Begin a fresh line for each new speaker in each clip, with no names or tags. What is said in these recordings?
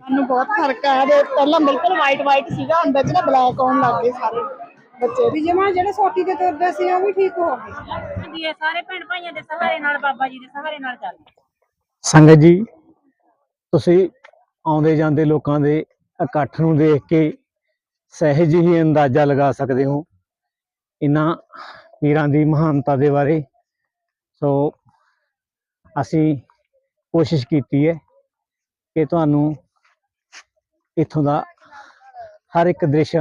ਸਾਨੂੰ ਬਹੁਤ ਫ਼ਰਕ ਆ ਦੇ ਪਹਿਲਾਂ ਬਿਲਕੁਲ ਵਾਈਟ ਵਾਈਟ ਸੀਗਾ ਹੁਣ ਵਿੱਚ ਨਾ ਬਲੈਕ ਆਉਣ ਲੱਗ ਗਏ ਸਾਰੇ ਬੱਚੇ।
ਵੀ ਜਮਾ ਜਿਹੜੇ ਸੋਟੀ ਤੇ ਤੁਰਦੇ ਸੀ ਉਹ ਵੀ ਠੀਕ ਹੋ ਗਏ
ਹੁੰਦੀ ਹੈ ਸਾਰੇ ਭੈਣ ਭਾਈਆਂ ਦੇ ਸਹਾਰੇ ਨਾਲ ਬਾਬਾ ਜੀ ਦੇ ਸਹਾਰੇ ਨਾਲ ਚੱਲ
ਸੰਗਤ ਜੀ ਤੁਸੀਂ ਆਉਂਦੇ ਜਾਂਦੇ ਲੋਕਾਂ ਦੇ ਇਕੱਠ ਨੂੰ ਦੇਖ ਕੇ ਸਹਿਜ ਹੀ ਅੰਦਾਜ਼ਾ ਲਗਾ ਸਕਦੇ ਹੋ ਇਹਨਾਂ ਪੀਰਾਂ ਦੀ ਮਹਾਨਤਾ ਦੇ ਬਾਰੇ। ਸੋ ਅਸੀਂ ਕੋਸ਼ਿਸ਼ ਕੀਤੀ ਹੈ ਕਿ ਤੁਹਾਨੂੰ ਇੱਥੋਂ ਦਾ ਹਰ ਇੱਕ ਦ੍ਰਿਸ਼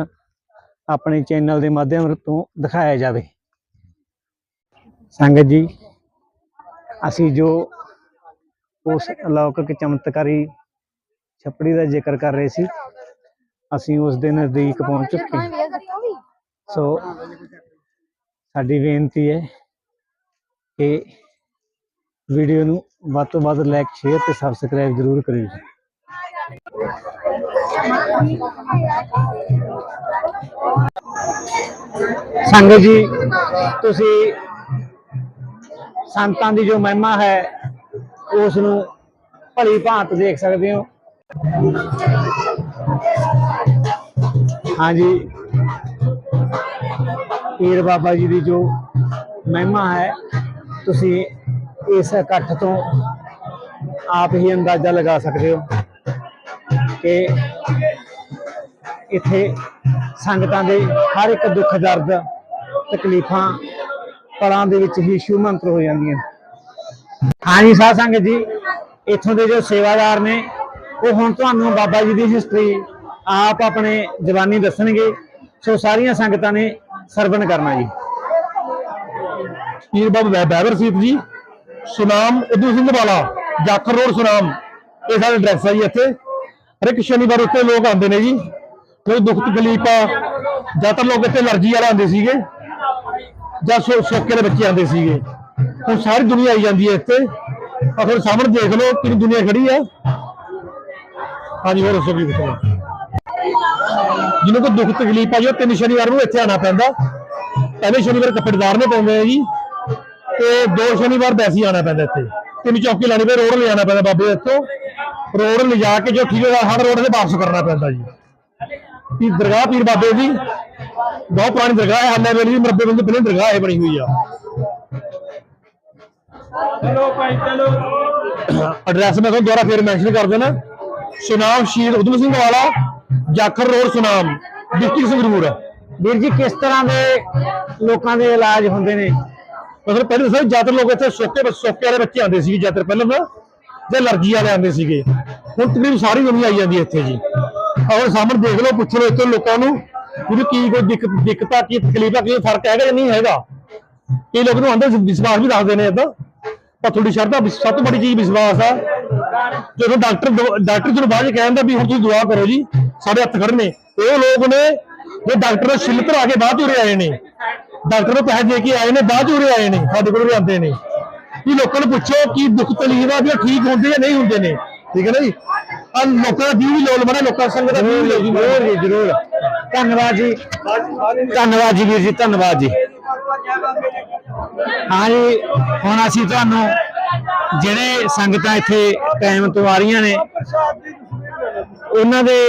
ਆਪਣੇ ਚੈਨਲ ਦੇ ਮਾਧਿਅਮ ਤੋਂ ਦਿਖਾਇਆ ਜਾਵੇ ਸੰਗਤ ਜੀ, ਅਸੀਂ ਜੋ ਉਸ ਅਲੌਕਿਕ ਚਮਤਕਾਰੀ ਛਪੜੀ ਦਾ ਜ਼ਿਕਰ ਕਰ ਰਹੇ ਸੀ, ਅਸੀਂ ਉਸ ਦੇ ਨਜ਼ਦੀਕ ਪਹੁੰਚ ਚੁੱਕੇ ਹਾਂ। ਸੋ ਸਾਡੀ ਬੇਨਤੀ ਹੈ ਕਿ ਵੀਡੀਓ ਨੂੰ ਵੱਧ ਤੋਂ ਵੱਧ ਲਾਈਕ ਸ਼ੇਅਰ ਤੇ ਸਬਸਕ੍ਰਾਈਬ ਜ਼ਰੂਰ ਕਰਿਓ ਸੰਗਤ ਜੀ, ਤੁਸੀਂ ਸੰਤਾਂ ਦੀ ਜੋ ਮਹਿਮਾ ਹੈ ਉਸ ਨੂੰ ਭਲੀ ਭਾਂਤ ਦੇਖ ਸਕਦੇ ਹੋ। ਹਾਂਜੀ। ਪੀਰ ਬਾਬਾ ਜੀ ਦੀ ਜੋ ਮਹਿਮਾ ਹੈ, ਤੁਸੀਂ ਇਸ ਇਕੱਠ ਤੋਂ ਆਪ ਹੀ ਅੰਦਾਜ਼ਾ ਲਗਾ ਸਕਦੇ ਹੋ ਕਿ ਇੱਥੇ ਸੰਗਤਾਂ ਦੇ ਹਰ ਇੱਕ ਦੁੱਖ, ਦਰਦ, ਤਕਲੀਫਾਂ ਪਲਾਂ ਦੇ ਵਿੱਚ ਹੀ ਸ਼ੂ ਮੰਤਰ ਹੋ ਜਾਂਦੀਆਂ। ਹਾਂਜੀ ਸਾਧ ਸੰਗਤ ਜੀ, ਇੱਥੋਂ ਦੇ ਜੋ ਸੇਵਾਦਾਰ ਨੇ, ਉਹ ਹੁਣ ਤੁਹਾਨੂੰ ਬਾਬਾ ਜੀ ਦੀ ਹਿਸਟਰੀ ਆਪ ਆਪਣੇ ਜਵਾਨੀ ਦੱਸਣਗੇ। ਸੋ ਸਾਰੀਆਂ ਸੰਗਤਾਂ ਨੇ ਸਰਵਣ ਕਰਨਾ ਜੀ।
ਪੀਰ ਬਾਬਾ ਬੈਬਰ ਸੀਤ ਜੀ, ਸੁਨਾਮ ਉਦੂ ਸਿੰਘ ਵਾਲਾ ਜਾਖਰ ਰੋਡ ਸੁਨਾਮ, ਇਹ ਸਾਡਾ ਐਡਰੈਸ ਹੈ ਜੀ ਇੱਥੇ। ਹਰ ਇੱਕ ਸ਼ਨੀਵਾਰ ਉੱਤੇ ਲੋਕ ਆਉਂਦੇ ਨੇ ਜੀ। ਕੋਈ ਦੁੱਖ ਤਕਲੀਫ ਆ, ਜ਼ਿਆਦਾਤਰ ਲੋਕ ਇੱਥੇ ਅਲਰਜੀ ਵਾਲੇ ਆਉਂਦੇ ਸੀਗੇ, ਜਾਂ ਸੋ ਸੋਕੇ ਦੇ ਬੱਚੇ ਆਉਂਦੇ ਸੀਗੇ। ਹੁਣ ਸਾਰੀ ਦੁਨੀਆ ਆਈ ਜਾਂਦੀ ਹੈ ਇੱਥੇ। ਆ ਫਿਰ ਸਾਹਮਣੇ ਦੇਖ ਲਓ ਕਿੰਨੀ ਦੁਨੀਆ ਖੜੀ ਆ। ਹਾਂਜੀ, ਹੋਰ ਦੱਸੋ ਕੀ ਪੁੱਛਣਾ। ਜਿਹਨੂੰ ਕੋਈ ਦੁੱਖ ਤਕਲੀਫ ਆ ਜੀ, ਉਹ ਤਿੰਨ ਸ਼ਨੀਵਾਰ ਨੂੰ ਇੱਥੇ ਆਣਾ ਪੈਂਦਾ। ਪਹਿਲੇ ਸ਼ਨੀਵਾਰ ਕੱਪੜੇਦਾਰ ਨੇ ਪਾਉਂਦੇ ਆ ਜੀ, ਤੇ ਦੋ ਸ਼ਨੀਵਾਰ ਵੈਸੇ ਹੀ ਆਣਾ ਪੈਂਦਾ ਇੱਥੇ। ਤਿੰਨ ਚੌਕੀ ਲੈਣੀ ਪਏ ਰੋਡ ਲਿਜਾਣਾ ਪੈਂਦਾ ਬਾਬੇ ਇੱਥੋਂ ਰੋਡ ਲਿਜਾ ਕੇ ਜੋ ਠੀਕ ਹੈ, ਹਰ ਰੋਡ ਤੇ ਵਾਪਸ ਕਰਨਾ ਪੈਂਦਾ ਜੀ। ਇਹ ਦਰਗਾਹ ਪੀਰ ਬਾਬੇ ਦੀ ਬਹੁਤ ਪੁਰਾਣੀ ਦਰਗਾਹ ਹੈ ਹੱਲੇ ਵੇਲੇ ਦੀ ਮਰਬੇ ਬੰਦੇ ਪਹਿਲੇ ਦਰਗਾਹ ਇਹ ਬਣੀ ਹੋਈ ਆ। ਐਡਰੈਸ ਮੈਂ ਤੁਹਾਨੂੰ ਦੁਬਾਰਾ ਫੇਰ ਮੈਂਸ਼ਨ ਕਰ ਦੇਣਾ। ਸੁਨਾਮ ਸ਼ਹੀਦ ਉਦਮ ਸਿੰਘ ਵਾਲਾ ਜਾਖਰ ਰੋਡ ਸੁਨਾਮ ਡਿਸਟ੍ਰਿਕਟ ਸੰਗਰੂਰ
ਵੀਰ ਜੀ ਕਿਸ ਤਰ੍ਹਾਂ ਦੇ ਲੋਕਾਂ ਦੇ ਇਲਾਜ ਹੁੰਦੇ ਨੇ?
ਮਤਲਬ ਪਹਿਲੇ ਸਾਰੇ ਜ਼ਿਆਦਾਤਰ ਲੋਕ ਇੱਥੇ ਸੋਕੇ ਸੋਕੇ ਵਾਲੇ ਬੱਚੇ ਆਉਂਦੇ ਸੀਗੇ ਜ਼ਿਆਦਾਤਰ ਪਹਿਲਾਂ ਨਾ ਜੇ ਅਲਰਜੀ ਵਾਲੇ ਆਉਂਦੇ ਸੀਗੇ। ਹੁਣ ਤਕਰੀਬਨ ਸਾਰੀ ਦੁਨੀਆ ਆਈ ਜਾਂਦੀ ਹੈ ਇੱਥੇ ਜੀ। ਆਹ ਸਾਹਮਣੇ ਦੇਖ ਲਓ, ਪੁੱਛ ਲਓ ਇੱਥੇ ਲੋਕਾਂ ਨੂੰ ਵੀ ਕੀ ਕੋਈ ਦਿੱਕਤ ਦਿੱਕਤਾਂ ਕੀ ਤਕਲੀਫਾਂ ਕੀ ਫ਼ਰਕ ਹੈਗਾ ਜਾਂ ਨਹੀਂ ਹੈਗਾ। ਕਈ ਲੋਕ ਨੂੰ ਅੰਦਰ ਵਿਸ਼ਵਾਸ ਵੀ ਰੱਖਦੇ ਨੇ ਇਦਾਂ। ਪਰ ਤੁਹਾਡੀ ਸ਼ਰਧਾ ਸਭ ਤੋਂ ਵੱਡੀ ਚੀਜ਼ ਵਿਸ਼ਵਾਸ ਆ। ਜਦੋਂ ਡਾਕਟਰ ਡਾਕਟਰ ਤੁਹਾਨੂੰ ਬਾਅਦ ਕਹਿੰਦਾ ਵੀ ਹੁਣ ਤੁਸੀਂ ਦੁਆ ਕਰੋ ਜੀ, ਸਾਡੇ ਹੱਥ ਖੜੇ ਨੇ। ਉਹ ਲੋਕ ਨੇ ਜੋ ਡਾਕਟਰ ਨੂੰ ਛਿੱਲ ਧਰਾ ਕੇ ਬਾਅਦ ਚ ਉਰੇ ਆਏ ਨੇ। ਡਾਕਟਰ ਨੂੰ ਪੈਸੇ ਦੇ ਕੇ ਆਏ ਨੇ, ਬਾਅਦ ਚ ਉਰੇ ਆਏ ਨੇ, ਸਾਡੇ ਕੋਲ ਵੀ ਆਉਂਦੇ ਨੇ। ਵੀ ਲੋਕਾਂ ਨੂੰ ਪੁੱਛੋ ਕੀ ਦੁੱਖ ਤਕਲੀਫ ਵੀ ਉਹ ਠੀਕ ਹੁੰਦੇ ਜਾਂ ਨਹੀਂ ਹੁੰਦੇ ਨੇ। ਠੀਕ ਹੈ ਨਾ ਜੀ? ਲੋਕਾਂ ਦਾ ਜੀਵ ਵੀ ਲੋਲ ਬਣਾ ਲੋਕਾਂ ਸੰਗ ਦਾ ਜੀਵ ਵੀ ਲੋਲ
ਜ਼ਰੂਰ ਜੀ ਜ਼ਰੂਰ। ਧੰਨਵਾਦ ਜੀ। ਧੰਨਵਾਦ ਜੀ ਵੀਰ ਜੀ ਧੰਨਵਾਦ ਜੀ। ਹਾਂ ਜੀ ਹੁਣ ਅਸੀਂ ਤੁਹਾਨੂੰ ਜਿਹੜੇ ਸੰਗਤਾਂ ਇੱਥੇ ਟਾਈਮ ਤੋਂ ਆ ਰਹੀਆਂ ਨੇ ਉਹਨਾਂ ਦੇ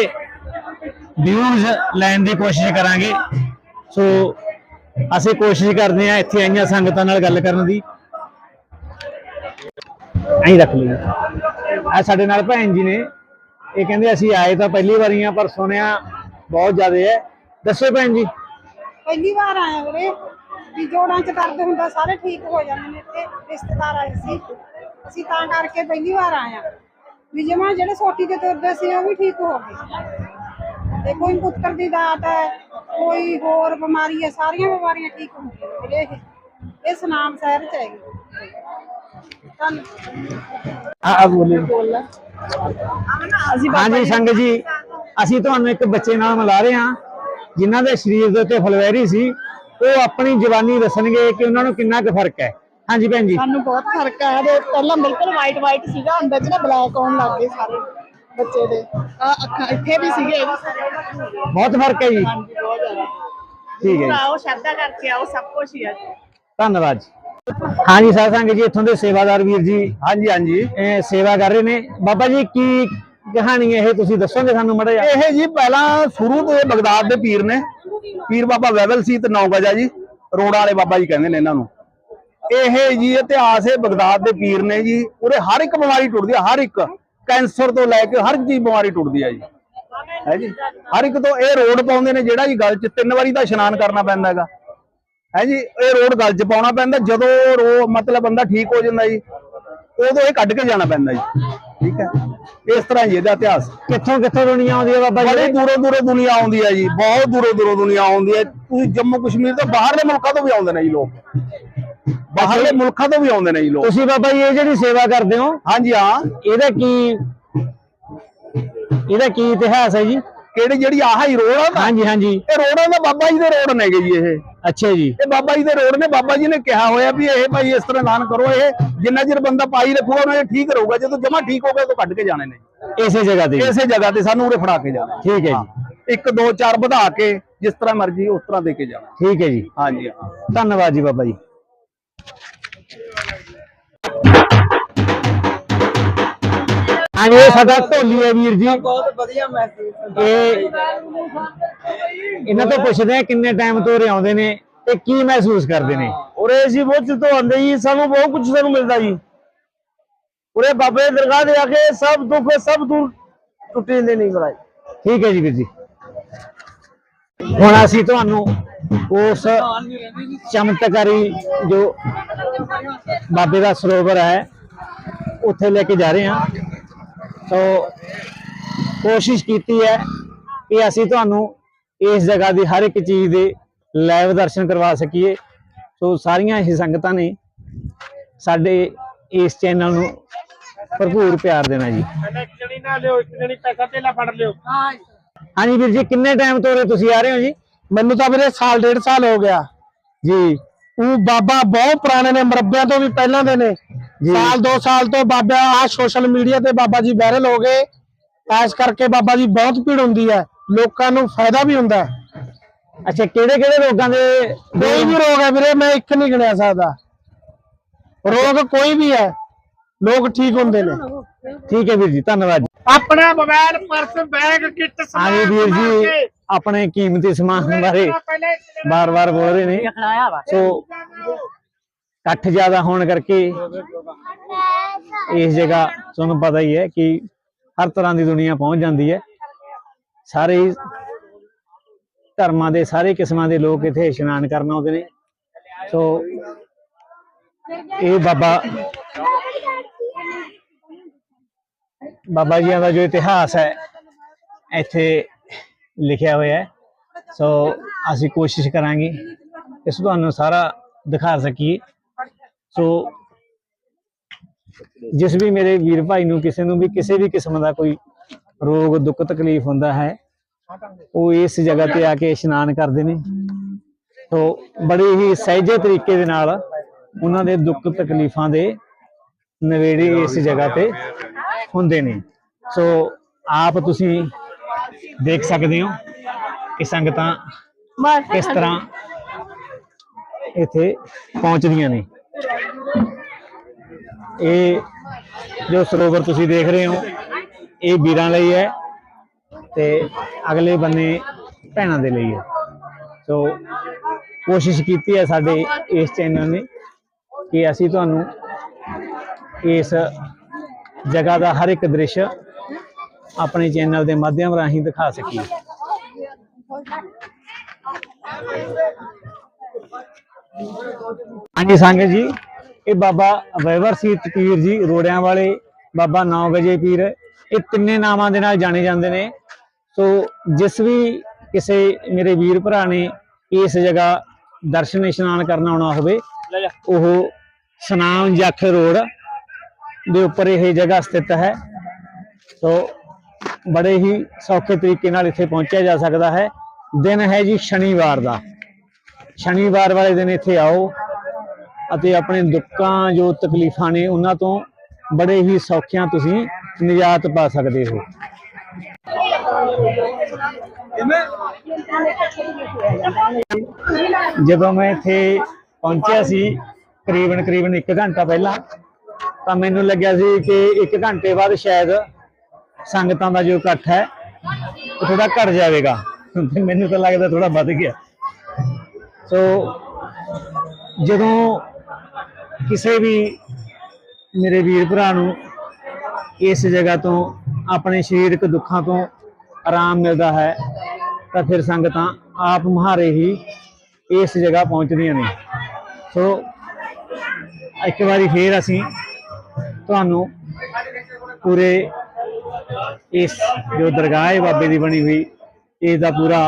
ਵਿਊਜ਼ ਲੈਣ ਦੀ ਕੋਸ਼ਿਸ਼ ਕਰਾਂਗੇ। ਸੋ ਅਸੀਂ ਕੋਸ਼ਿਸ਼ ਕਰਦੇ ਹਾਂ ਇੱਥੇ ਆਈਆਂ ਸੰਗਤਾਂ ਨਾਲ ਗੱਲ ਕਰਨ ਦੀ। ਐਂ ਰੱਖ ਲਓ ਆ ਸਾਡੇ ਨਾਲ ਭੈਣ ਜੀ ਨੇ। ਇਹ ਕਹਿੰਦੇ ਅਸੀਂ ਆਏ ਤਾਂ ਪਹਿਲੀ ਵਾਰੀ ਆ ਪਰ ਸੁਣਿਆ ਬਹੁਤ ਜ਼ਿਆਦਾ ਹੈ। ਦੱਸੋ ਭੈਣ ਜੀ।
ਪਹਿਲੀ ਵਾਰ ਆਇਆ ਵੀਰੇ। ਵੀ ਜੋੜਾਂ ਚ ਦਰਦ ਹੁੰਦਾ ਸਾਰੇ ਠੀਕ ਹੋ ਜਾਂਦੇ ਨੇ ਤੇ ਰਿਸ਼ਤੇਦਾਰ ਆਏ ਸੀ। ਅਸੀਂ ਤਾਂ ਕਰਕੇ ਪਹਿਲੀ ਵਾਰ ਆਇਆ। ਵੀ ਜਮਾ ਜਿਹੜੇ ਸੋਟੀ ਤੇ ਤੁਰਦੇ ਸੀ ਉਹ ਵੀ ਠੀਕ ਹੋ ਗਏ। ਤੇ ਕੋਈ ਪੁੱਤਰ ਦੀ ਦਾਤ ਹੈ ਕੋਈ ਹੋਰ ਬਿਮਾਰੀ ਹੈ ਸਾਰੀਆਂ ਬਿਮਾਰੀਆਂ ਠੀਕ ਹੁੰਦੀਆਂ ਵੀਰੇ ਇਹ। ਇਸ ਨਾਮ ਸ਼ਹਿਰ ਚ ਹੈਗੀ। ਧੰਨ
ਆ ਆ ਬੋਲੇ ਹਾਂਜੀ ਸੰਗਤ ਜੀ ਅਸੀਂ ਤੁਹਾਨੂੰ ਇੱਕ ਬੱਚੇ ਨਾਲ ਮਿਲਾ ਰਹੇ ਹਾਂ ਜਿਨ੍ਹਾਂ ਦੇ ਸਰੀਰ ਦੇ ਉੱਤੇ ਫਲਵੈਰੀ ਸੀ। ਉਹ ਆਪਣੀ ਜਵਾਨੀ ਦੱਸਣਗੇ ਕਿ ਉਹਨਾਂ ਨੂੰ ਕਿੰਨਾ ਕੁ ਫ਼ਰਕ ਹੈ। ਹਾਂਜੀ ਭੈਣ ਜੀ।
ਸਾਨੂੰ ਬਹੁਤ ਫ਼ਰਕ ਆ ਦੇ ਪਹਿਲਾਂ ਬਿਲਕੁਲ ਵਾਈਟ ਵਾਈਟ ਸੀਗਾ ਵਿੱਚ ਨਾ ਬਲੈਕ ਆਉਣ ਲੱਗ ਗਏ ਸਾਰੇ ਬੱਚੇ ਦੇ। ਆ ਅੱਖਾਂ ਇੱਥੇ ਵੀ ਸੀਗੇ।
ਬਹੁਤ ਫ਼ਰਕ ਹੈ ਜੀ।
ਹਾਂਜੀ ਬਹੁਤ ਜ਼ਿਆਦਾ।
ਠੀਕ ਹੈ
ਆਓ ਸ਼ਰਧਾ ਕਰਕੇ ਆਓ ਸਭ ਕੁਝ ਹੀ ਆ ਜੀ
ਧੰਨਵਾਦ ਜੀ। ਹਾਂਜੀ ਸਾਧ ਸੰਗਤ ਜੀ ਇੱਥੋਂ ਦੇ ਸੇਵਾਦਾਰ ਵੀਰ ਜੀ।
ਹਾਂਜੀ ਹਾਂਜੀ।
ਇਹ ਸੇਵਾ ਕਰ ਰਹੇ ਨੇ। ਬਾਬਾ ਜੀ ਕੀ ਕਹਾਣੀ ਇਹ? ਤੁਸੀਂ ਦੱਸੋਗੇ ਸਾਨੂੰ ਮੜਾ
ਇਹ ਜੀ ਪਹਿਲਾਂ ਸ਼ੁਰੂ ਤੋਂ ਇਹ ਬਗਦਾਦ ਦੇ ਪੀਰ ਨੇ। ਪੀਰ ਬਾਬਾ ਵੈਬਲ ਸੀ ਤੇ ਨੌ ਗਜਾ ਜੀ। ਰੋੜਾ ਵਾਲੇ ਬਾਬਾ ਜੀ ਕਹਿੰਦੇ ਨੇ ਇਹਨਾਂ ਨੂੰ। ਇਹ ਜੀ ਇਤਿਹਾਸ ਇਹ ਬਗਦਾਦ ਦੇ ਪੀਰ ਨੇ ਜੀ। ਉਹਦੇ ਹਰ ਇੱਕ ਬਿਮਾਰੀ ਟੁੱਟਦੀ ਹੈ ਹਰ ਇੱਕ। ਕੈਂਸਰ ਤੋਂ ਲੈ ਕੇ ਹਰ ਇੱਕ ਬਿਮਾਰੀ ਟੁੱਟਦੀ ਹੈ ਜੀ। ਹੈ ਜੀ। ਹਰ ਇੱਕ ਤੋਂ ਇਹ ਰੋਡ ਪਾਉਂਦੇ ਨੇ ਜਿਹੜਾ ਜੀ ਗਲ 'ਚ ਤਿੰਨ ਵਾਰੀ ਤਾਂ ਇਸ਼ਨਾਨ ਕਰਨਾ ਪੈਂਦਾ ਹੈਗਾ। ਹੈ ਜੀ ਇਹ ਰੋਡ ਗਲ 'ਚ ਪਾਉਣਾ ਪੈਂਦਾ ਜਦੋਂ ਰੋ ਮਤਲਬ ਬੰਦਾ ਠੀਕ ਹੋ ਜਾਂਦਾ ਜੀ ਉਦੋਂ ਇਹ ਕੱਢ ਕੇ ਜਾਣਾ ਪੈਂਦਾ ਜੀ। ਠੀਕ ਹੈ? ਇਸ ਤਰ੍ਹਾਂ ਜੀ ਇਹਦਾ ਇਤਿਹਾਸ।
ਕਿੱਥੋਂ ਕਿੱਥੋਂ ਦੁਨੀਆ ਆਉਂਦੀ ਹੈ ਬਾਬਾ
ਬੜੀ
ਜੀ
ਦੂਰੋਂ ਦੂਰੋਂ ਦੁਨੀਆ ਆਉਂਦੀ ਹੈ ਜੀ ਬਹੁਤ ਦੂਰੋਂ ਦੂਰੋਂ ਦੁਨੀਆ ਆਉਂਦੀ ਹੈ। ਤੁਸੀਂ ਜੰਮੂ ਕਸ਼ਮੀਰ ਤੋਂ ਬਾਹਰਲੇ ਮੁਲਕਾਂ ਤੋਂ ਵੀ ਆਉਂਦੇ ਨੇ ਜੀ ਲੋਕ। ਬਾਹਰਲੇ ਮੁਲਕਾਂ ਤੋਂ ਵੀ ਆਉਂਦੇ ਨੇ ਜੀ ਲੋਕ।
ਤੁਸੀਂ ਬਾਬਾ ਜੀ ਇਹ ਜਿਹੜੀ ਸੇਵਾ ਕਰਦੇ ਹੋ
ਹਾਂਜੀ ਹਾਂ।
ਇਹਦਾ ਕੀ ਇਹਦਾ ਕੀ ਇਤਿਹਾਸ ਹੈ ਜੀ?
ਕਿਹੜੀ ਜਿਹੜੀ ਆਹ ਹੀ ਰੋਡ ਆ ਨਾ?
ਹਾਂਜੀ ਹਾਂਜੀ।
ਇਹ ਰੋਡਾਂ ਦਾ ਬਾਬਾ ਜੀ ਦੇ ਰੋਡ ਨੇਗੇ ਜੀ ਇਹ।
ਅੱਛਾ ਜੀ।
ਇਹ ਬਾਬਾ ਜੀ ਦੇ ਰੋਡ ਨੇ ਬਾਬਾ ਜੀ ਨੇ ਕਿਹਾ ਹੋਇਆ ਵੀ ਇਹ ਭਾਈ ਇਸ ਤਰ੍ਹਾਂ ਦਾਨ ਕਰੋ ਇਹ ਜਿੰਨਾ ਚਿਰ ਬੰਦਾ ਪਾਈ ਰੱਖੂਗਾ ਉਹਨਾਂ ਇਹ ਠੀਕ ਰਹੂਗਾ। ਜਦੋਂ ਜਮਾ ਠੀਕ ਹੋ ਗਿਆ ਤਾਂ ਕੱਢ ਕੇ ਜਾਣੇ ਨੇ।
ਇਸੇ ਜਗ੍ਹਾ ਤੇ।
ਇਸੇ ਜਗ੍ਹਾ ਤੇ ਸਾਨੂੰ ਉਰੇ ਫੜਾ ਕੇ ਜਾਣਾ।
ਠੀਕ ਹੈ ਜੀ।
ਇੱਕ ਦੋ ਚਾਰ ਵਧਾ ਕੇ ਜਿਸ ਤਰ੍ਹਾਂ ਮਰਜ਼ੀ ਉਸ ਤਰ੍ਹਾਂ ਦੇ ਕੇ ਜਾਣਾ।
ਠੀਕ ਹੈ ਜੀ।
ਹਾਂਜੀ।
ਧੰਨਵਾਦ ਜੀ ਬਾਬਾ ਜੀ। ਹਾਂਜੀ ਇਹ ਸਾਡਾ ਢੋਲੀ ਹੈ ਵੀਰ ਜੀ।
ਬਹੁਤ ਵਧੀਆ ਮੈਸੇਜ
ਇਹ ਇਹਨਾਂ ਤੋਂ ਪੁੱਛਦੇ ਆ ਕਿੰਨੇ ਟਾਈਮ ਤੋਂ ਉਰੇ ਆਉਂਦੇ ਨੇ ਤੇ ਕੀ ਮਹਿਸੂਸ ਕਰਦੇ ਨੇ।
ਉਰੇ ਅਸੀਂ ਬਹੁਤ ਚਿਰ ਤੋਂ ਆਉਂਦੇ ਜੀ ਸਾਨੂੰ ਬਹੁਤ ਕੁਝ ਸਾਨੂੰ ਮਿਲਦਾ ਜੀ। ਉਰੇ ਬਾਬੇ ਦੀ ਦਰਗਾਹ ਤੇ ਆ ਕੇ ਸਭ ਦੁੱਖ ਸਭ ਦੂਰ ਟੁੱਟ ਜਾਂਦੇ ਨਹੀਂ ਮਹਾਰਾਜ
ਠੀਕ ਹੈ ਜੀ ਵੀਰ ਜੀ। ਹੁਣ ਅਸੀਂ ਤੁਹਾਨੂੰ ਉਸ ਚਮਤਕਾਰੀ ਜੋ ਬਾਬੇ ਦਾ ਸਰੋਵਰ ਹੈ ਉੱਥੇ ਲੈ ਕੇ ਜਾ ਰਹੇ ਹਾਂ। ਸੋ ਕੋਸ਼ਿਸ਼ ਕੀਤੀ ਹੈ ਕਿ ਅਸੀਂ ਤੁਹਾਨੂੰ ਇਸ ਜਗ੍ਹਾ ਦੀ ਹਰ ਇੱਕ ਚੀਜ਼ ਦੇ ਲਾਈਵ ਦਰਸ਼ਨ ਕਰਵਾ ਸਕੀਏ। ਸੋ ਸਾਰੀਆਂ ਹੀ ਸੰਗਤਾਂ ਨੇ ਸਾਡੇ ਇਸ ਚੈਨਲ ਨੂੰ ਭਰਪੂਰ ਪਿਆਰ ਦੇਣਾ ਜੀ।
ਜਣੀ ਨਾ ਲਿਓ ਇੱਕ ਜਣੀ ਪੈਸਾ ਧੇਲਾ ਫੜ ਲਿਓ।
ਹਾਂਜੀ ਵੀਰ ਜੀ ਕਿੰਨੇ ਟਾਈਮ ਤੋਂ ਉਰੇ ਤੁਸੀਂ ਆ ਰਹੇ ਹੋ ਜੀ?
ਮੈਨੂੰ ਤਾਂ ਵੀਰੇ ਸਾਲ ਡੇਢ ਸਾਲ ਹੋ ਗਿਆ।
ਜੀ।
ਉਹ ਬਾਬਾ ਬਹੁਤ ਪੁਰਾਣੇ ਨੇ ਮਰਬਿਆਂ ਤੋਂ ਵੀ ਪਹਿਲਾਂ ਦੇ ਨੇ। ਸਾਲ ਦੋ ਸਾਲ ਤੋਂ ਬਾਬਾ ਆ ਸੋਸ਼ਲ ਮੀਡੀਆ ਤੇ ਬਾਬਾ ਜੀ ਵਾਇਰਲ ਹੋ ਗਏ। ਇਸ ਕਰਕੇ ਬਾਬਾ ਜੀ ਬਹੁਤ ਭੀੜ ਹੁੰਦੀ ਹੈ। ਲੋਕਾਂ ਨੂੰ ਫਾਇਦਾ ਵੀ ਹੁੰਦਾ ਹੈ।
ਅੱਛਾ ਕਿਹੜੇ ਕਿਹੜੇ ਰੋਗਾਂ ਦੇ
ਕੋਈ ਵੀ ਰੋਗ ਹੈ ਵੀਰੇ ਮੈਂ ਇੱਕ ਨਹੀਂ ਗਿਣਿਆ ਸਕਦਾ। ਰੋਗ ਕੋਈ ਵੀ ਹੈ ਲੋਕ ਠੀਕ ਹੁੰਦੇ ਨੇ।
ਠੀਕ ਹੈ ਵੀਰ ਜੀ ਧੰਨਵਾਦ ਜੀ।
ਆਪਣਾ ਮੋਬਾਈਲ ਪਰਸ ਬੈਗ ਕਿੱਟ
ਆਗੇ ਵੀਰ ਜੀ ਆਪਣੇ ਕੀਮਤੀ ਸਮਾਨ ਬਾਰੇ ਬਾਰ-ਬਾਰ ਬੋਲ ਰਹੇ ਨੇ। ਸੋ ਇਕੱਠ ਜ਼ਿਆਦਾ ਹੋਣ ਕਰਕੇ ਇਸ ਜਗ੍ਹਾ ਤੁਹਾਨੂੰ ਪਤਾ ਹੀ ਹੈ ਕਿ ਹਰ ਤਰ੍ਹਾਂ ਦੀ ਦੁਨੀਆ ਪਹੁੰਚ ਜਾਂਦੀ ਹੈ। ਸਾਰੇ ਧਰਮਾਂ ਦੇ, ਸਾਰੇ ਕਿਸਮਾਂ ਦੇ ਲੋਕ ਇੱਥੇ ਇਸ਼ਨਾਨ ਕਰਨ ਆਉਂਦੇ ਨੇ। ਸੋ ਇਹ ਬਾਬਾ ਬਾਬਾ ਜੀਆਂ ਦਾ ਜੋ ਇਤਿਹਾਸ ਹੈ, ਇੱਥੇ ਲਿਖਿਆ ਹੋਇਆ ਹੈ। ਸੋ ਅਸੀਂ ਕੋਸ਼ਿਸ਼ ਕਰਾਂਗੇ, ਇਸ ਤੁਹਾਨੂੰ ਸਾਰਾ ਦਿਖਾ ਸਕੀਏ। ਸੋ ਜਿਸ ਵੀ ਮੇਰੇ ਵੀਰ ਭਾਈ ਨੂੰ ਕਿਸੇ ਨੂੰ ਵੀ ਕਿਸੇ ਵੀ ਕਿਸਮ ਦਾ ਕੋਈ ਰੋਗ ਦੁੱਖ ਤਕਲੀਫ ਹੁੰਦਾ ਹੈ ਉਹ ਇਸ ਜਗ੍ਹਾ ਤੇ ਆ ਕੇ ਇਸ਼ਨਾਨ ਕਰਦੇ ਨੇ। ਸੋ ਬੜੇ ਹੀ ਸਹਿਜੇ ਤਰੀਕੇ ਦੇ ਨਾਲ ਉਹਨਾਂ ਦੇ ਦੁੱਖ ਤਕਲੀਫਾਂ ਦੇ ਨਵੇੜੇ ਇਸ ਜਗ੍ਹਾ ਤੇ ਹੁੰਦੇ ਨੇ। ਸੋ ਆਪ ਤੁਸੀਂ ਦੇਖ ਸਕਦੇ ਹੋ ਕਿ ਸੰਗਤਾਂ ਕਿਸ ਤਰ੍ਹਾਂ ਇੱਥੇ ਪਹੁੰਚਦੀਆਂ ਨੇ। ਇਹ ਜੋ ਸਰੋਵਰ ਤੁਸੀਂ ਦੇਖ ਰਹੇ ਹੋ, ਇਹ ਵੀਰਾਂ ਲਈ ਹੈ ਤੇ ਅਗਲੇ ਬੰਨੇ ਭੈਣਾਂ ਦੇ ਲਈ ਹੈ। ਸੋ ਕੋਸ਼ਿਸ਼ ਕੀਤੀ ਹੈ ਸਾਡੇ ਇਸ ਚੈਨਲ ਨੇ ਕਿ ਅਸੀਂ ਤੁਹਾਨੂੰ ਇਸ ਜਗ੍ਹਾ ਦਾ ਹਰ ਇੱਕ ਦ੍ਰਿਸ਼ ਆਪਣੇ ਚੈਨਲ ਦੇ ਮਾਧਿਅਮ ਰਾਹੀਂ ਦਿਖਾ ਸਕੀਏ। ਹਾਂਜੀ ਸੰਗਤ ਜੀ ਇਹ ਬਾਬਾ ਵੈਵਰ ਸੀਤ ਪੀਰ ਜੀ ਰੋੜਿਆਂ ਵਾਲੇ ਬਾਬਾ ਨੌ ਗਜੇ ਪੀਰ। ਇਹ ਤਿੰਨੇ ਨਾਮਾਂ ਦੇ ਨਾਲ ਜਾਣੇ ਜਾਂਦੇ ਨੇ। ਸੋ ਜਿਸ ਵੀ ਕਿਸੇ ਮੇਰੇ ਵੀਰ ਭਰਾ ਨੇ ਇਸ ਜਗ੍ਹਾ ਦਰਸ਼ਨ ਇਸ਼ਨਾਨ ਕਰਨ ਆਉਣਾ ਹੋਵੇ ਉਹ ਸਨਾਮ ਜੱਖ ਰੋਡ ਦੇ ਉੱਪਰ ਇਹ ਜਗ੍ਹਾ ਸਥਿਤ ਹੈ। ਸੋ ਬੜੇ ਹੀ ਸੌਖੇ ਤਰੀਕੇ ਨਾਲ ਇੱਥੇ ਪਹੁੰਚਿਆ ਜਾ ਸਕਦਾ ਹੈ। ਦਿਨ ਹੈ ਜੀ ਸ਼ਨੀਵਾਰ ਦਾ। ਸ਼ਨੀਵਾਰ ਵਾਲੇ ਦਿਨ ਇੱਥੇ ਆਓ ਅਤੇ ਆਪਣੇ ਦੁੱਖਾਂ ਜੋ ਤਕਲੀਫਾਂ ਨੇ ਉਹਨਾਂ ਤੋਂ ਬੜੇ ਹੀ ਸੌਖਿਆਂ ਤੁਸੀਂ ਨਿਜਾਤ ਪਾ ਸਕਦੇ ਹੋ। ਜਦੋਂ ਮੈਂ ਇੱਥੇ ਪਹੁੰਚਿਆ ਸੀ ਕਰੀਬਨ ਕਰੀਬਨ 1 ਘੰਟਾ ਪਹਿਲਾਂ ਤਾਂ ਮੈਨੂੰ ਲੱਗਿਆ ਸੀ ਕਿ 1 ਘੰਟੇ ਬਾਅਦ ਸ਼ਾਇਦ ਸੰਗਤਾਂ ਦਾ ਜੋ ਇਕੱਠ ਹੈ ਉਹ ਥੋੜਾ ਘਟ ਜਾਵੇਗਾ। ਮੈਨੂੰ ਤਾਂ ਲੱਗਦਾ ਥੋੜਾ ਵੱਧ ਗਿਆ। ਸੋ ਜਦੋਂ ਕਿਸੇ ਵੀ ਮੇਰੇ ਵੀਰ ਭਰਾ ਨੂੰ ਇਸ ਜਗ੍ਹਾ ਤੋਂ, ਆਪਣੇ ਸਰੀਰਕ ਦੁੱਖਾਂ ਤੋਂ ਆਰਾਮ ਮਿਲਦਾ ਹੈ, ਤਾਂ ਫਿਰ ਸੰਗਤਾਂ ਆਪ ਮੁਹਾਰੇ ਹੀ ਇਸ ਜਗ੍ਹਾ ਪਹੁੰਚਦੀਆਂ ਨੇ। ਸੋ ਇੱਕ ਵਾਰੀ ਫੇਰ ਅਸੀਂ ਤੁਹਾਨੂੰ ਪੂਰੇ ਇਸ ਜੋ ਦਰਗਾਹ ਹੈ ਬਾਬੇ ਦੀ ਬਣੀ ਹੋਈ ਇਸ ਦਾ ਪੂਰਾ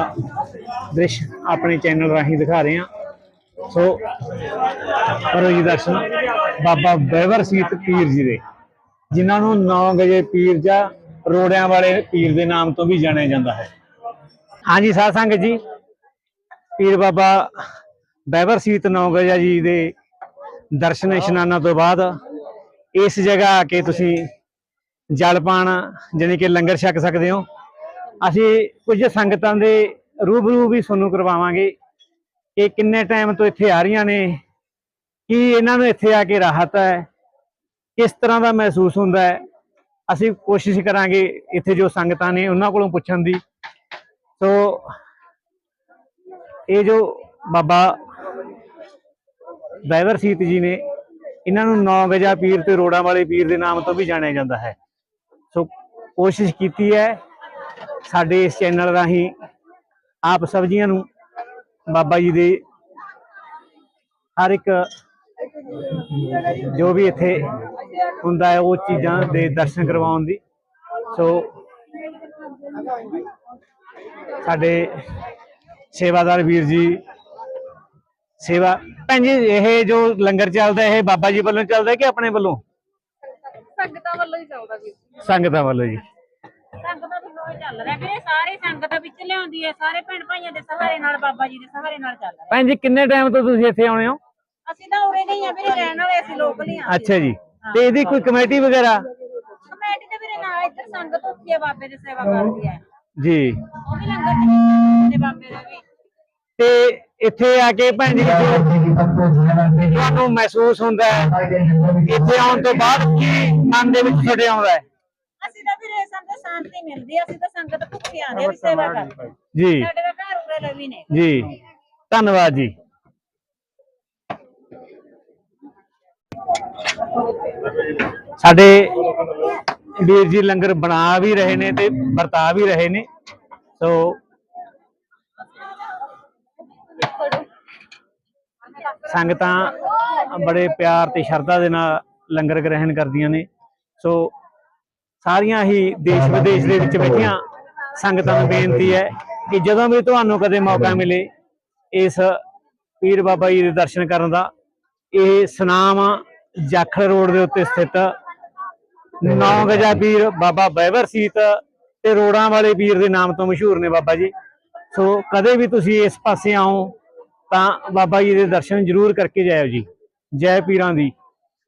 ਦ੍ਰਿਸ਼ ਆਪਣੇ ਚੈਨਲ ਰਾਹੀਂ ਦਿਖਾ ਰਹੇ ਹਾਂ। ਸੋ, ਕਰੋ ਜੀ ਦਰਸ਼ਨ। ਬਾਬਾ ਬੈਵਰ ਸੀਤ ਪੀਰ ਜੀ ਦੇ, ਜਿਨ੍ਹਾਂ ਨੂੰ 9 ਗਜੇ ਪੀਰ ਜਾਂ ਰੋੜਿਆਂ ਵਾਲੇ ਪੀਰ ਦੇ ਨਾਮ ਤੋਂ ਵੀ ਜਾਣਿਆ ਜਾਂਦਾ ਹੈ। ਹਾਂਜੀ, ਸਾਧ ਸੰਗਤ ਜੀ, ਪੀਰ ਬਾਬਾ ਬੈਵਰ ਸੀਤ 9 ਗਜਾ ਜੀ ਦੇ ਦਰਸ਼ਨ ਇਸ਼ਨਾਨਾਂ ਤੋਂ ਬਾਅਦ ਇਸ ਜਗ੍ਹਾ ਆ ਕੇ ਤੁਸੀਂ ਜਲ ਪਾਣ ਜਾਣੀ ਕਿ ਲੰਗਰ ਛਕ ਸਕਦੇ ਹੋ। ਅਸੀਂ ਕੁਝ ਸੰਗਤਾਂ ਦੇ ਰੂਬਰੂ ਵੀ ਤੁਹਾਨੂੰ ਕਰਵਾਵਾਂਗੇ ਕਿ ਕਿੰਨੇ ਟਾਈਮ ਤੋਂ ਇੱਥੇ ਆ ਰਹੀਆਂ ਨੇ, ਕੀ ਇਹਨਾਂ ਨੂੰ ਇੱਥੇ ਆ ਕੇ ਰਾਹਤ ਹੈ, ਕਿਸ ਤਰ੍ਹਾਂ ਦਾ ਮਹਿਸੂਸ ਹੁੰਦਾ ਹੈ। ਅਸੀਂ ਕੋਸ਼ਿਸ਼ ਕਰਾਂਗੇ ਇੱਥੇ ਜੋ ਸੰਗਤਾਂ ਨੇ ਉਹਨਾਂ ਕੋਲੋਂ ਪੁੱਛਣ ਦੀ। ਸੋ ਇਹ ਜੋ ਬਾਬਾ ਡਰਾਈਵਰ ਸੀਤ ਜੀ ਨੇ, ਇਹਨਾਂ ਨੂੰ ਨੌ ਗਜਾ ਪੀਰ ਤੇ ਰੋੜਾਂ ਵਾਲੇ ਪੀਰ ਦੇ ਨਾਮ ਤੋਂ ਵੀ ਜਾਣਿਆ ਜਾਂਦਾ ਹੈ। ਸੋ ਕੋਸ਼ਿਸ਼ ਕੀਤੀ ਹੈ ਸਾਡੇ ਇਸ ਚੈਨਲ ਰਾਹੀਂ ਆਪ ਸਭ ਜੀਆਂ ਨੂੰ ਬਾਬਾ ਜੀ ਦੇ ਹਰ ਇੱਕ ਜੋ ਵੀ ਇੱਥੇ ਹੁੰਦਾ ਹੈ ਉਹ ਚੀਜ਼ਾਂ ਦੇ ਦਰਸ਼ਨ ਕਰਵਾਉਣ ਦੀ। ਸੋ ਸਾਡੇ ਸੇਵਾਦਾਰ ਵੀਰ ਜੀ ਸੇਵਾ ਭੈਣ ਜੀ ਇਹ ਜੋ ਲੰਗਰ ਚੱਲਦਾ ਇਹ ਬਾਬਾ ਜੀ ਵੱਲੋਂ ਚੱਲਦਾ ਕਿ ਆਪਣੇ ਵੱਲੋਂ?
ਸੰਗਤਾਂ ਵੱਲੋਂ ਹੀ ਚੱਲਦਾ ਵੀ
ਸੰਗਤਾਂ ਵੱਲੋਂ ਜੀ।
ਸੰਗਤਾਂ ਚੱਲ ਰਿਹਾ। ਵੀਰੇ ਸਾਰੇ ਸੰਗਤ ਵਿੱਚ ਲਿਆਉਂਦੀ ਹੈ। ਸਾਰੇ ਭੈਣ ਭਾਈਆਂ ਦੇ ਸਹਾਰੇ ਨਾਲ ਬਾਬਾ ਜੀ ਦੇ ਸਹਾਰੇ ਨਾਲ ਚੱਲ ਰਿਹਾ।
ਭੈਣ ਜੀ ਕਿੰਨੇ ਟਾਈਮ ਤੋਂ ਤੁਸੀਂ ਇੱਥੇ ਆਉਣੇ ਹੋ?
ਅਸੀਂ ਤਾਂ ਉਰੇ ਨਹੀਂ ਆ ਵੀਰੇ ਰਹਿਣ ਵਾਲੇ ਅਸੀਂ ਲੋਕਲ ਹੀ ਆ।
ਅੱਛਾ ਜੀ। ਤੇ ਇਹਦੀ ਕੋਈ ਕਮੇਟੀ ਵਗੈਰਾ?
ਕਮੇਟੀ ਦੇ ਵੀਰੇ ਨਾਲ ਇੱਧਰ ਸੰਗਤ ਉੱਠੀ ਹੈ ਬਾਬੇ ਦੀ ਸੇਵਾ ਕਰਦੀ ਹੈ।
ਜੀ।
ਉਹ ਵੀ ਲੰਗਰ ਚ ਦੇ ਬਾਬੇ ਦਾ ਵੀ।
ਤੇ ਇੱਥੇ ਆ ਕੇ ਭੈਣ ਜੀ ਤੁਹਾਨੂੰ ਮਹਿਸੂਸ ਹੁੰਦਾ ਹੈ ਇੱਥੇ ਆਉਣ ਤੋਂ ਬਾਅਦ ਕੀ ਮਨ ਦੇ ਵਿੱਚ ਤੁਹਾਡੇ ਆਉਂਦਾ ਹੈ?
ਅਸੀਂ ਤਾਂ ਵੀਰੇ ਸਾਨੂੰ ਸ਼ਾਂਤੀ ਮਿਲਦੀ ਹੈ ਅਸੀਂ ਤਾਂ ਸੰਗਤ ਭੁੱਖੀ ਆਂਦੇ ਵੀ ਸੇਵਾ ਕਰਦੇ
ਜੀ।
ਸਾਡੇ ਤਾਂ ਘਰ ਉਰੇ ਰਵੀ ਨੇ।
ਜੀ। ਧੰਨਵਾਦ ਜੀ। ਸਾਡੇ ਵੀਰ ਜੀ ਲੰਗਰ ਬਣਾ ਵੀ ਰਹੇ ਨੇ ਤੇ ਵਰਤਾ ਵੀ ਰਹੇ ਨੇ। ਸੋ ਸੰਗਤਾਂ ਬੜੇ ਪਿਆਰ ਤੇ ਸ਼ਰਧਾ ਦੇ ਨਾਲ ਲੰਗਰ ਗ੍ਰਹਿਣ ਕਰਦੀਆਂ ਨੇ। ਸੋ ਸਾਰੀਆਂ ਹੀ ਦੇਸ਼ ਵਿਦੇਸ਼ ਦੇ ਵਿੱਚ ਬੈਠੀਆਂ ਸੰਗਤਾਂ ਨੂੰ ਬੇਨਤੀ ਹੈ ਕਿ ਜਦੋਂ ਵੀ ਤੁਹਾਨੂੰ ਕਦੇ ਮੌਕਾ ਮਿਲੇ ਇਸ ਪੀਰ ਬਾਬਾ ਜੀ ਦੇ ਦਰਸ਼ਨ ਕਰਨ ਦਾ ਇਹ ਸੁਨਾਮ ਜਾਖਲ ਰੋਡ ਦੇ ਉੱਤੇ ਸਥਿਤ ਨੌ ਗਜਾ ਪੀਰ ਬਾਬਾ ਬੈਵਰ ਸੀਤ ਤੇ ਰੋੜਾਂ ਵਾਲੇ ਪੀਰ ਦੇ ਨਾਮ ਤੋਂ ਮਸ਼ਹੂਰ ਨੇ ਬਾਬਾ ਜੀ। ਸੋ ਕਦੇ ਵੀ ਤੁਸੀਂ ਇਸ ਪਾਸੇ ਆਓ ਤਾਂ ਬਾਬਾ ਜੀ ਦੇ ਦਰਸ਼ਨ ਜ਼ਰੂਰ ਕਰਕੇ ਜਾਇਓ ਜੀ। ਜੈ ਪੀਰਾਂ ਦੀ।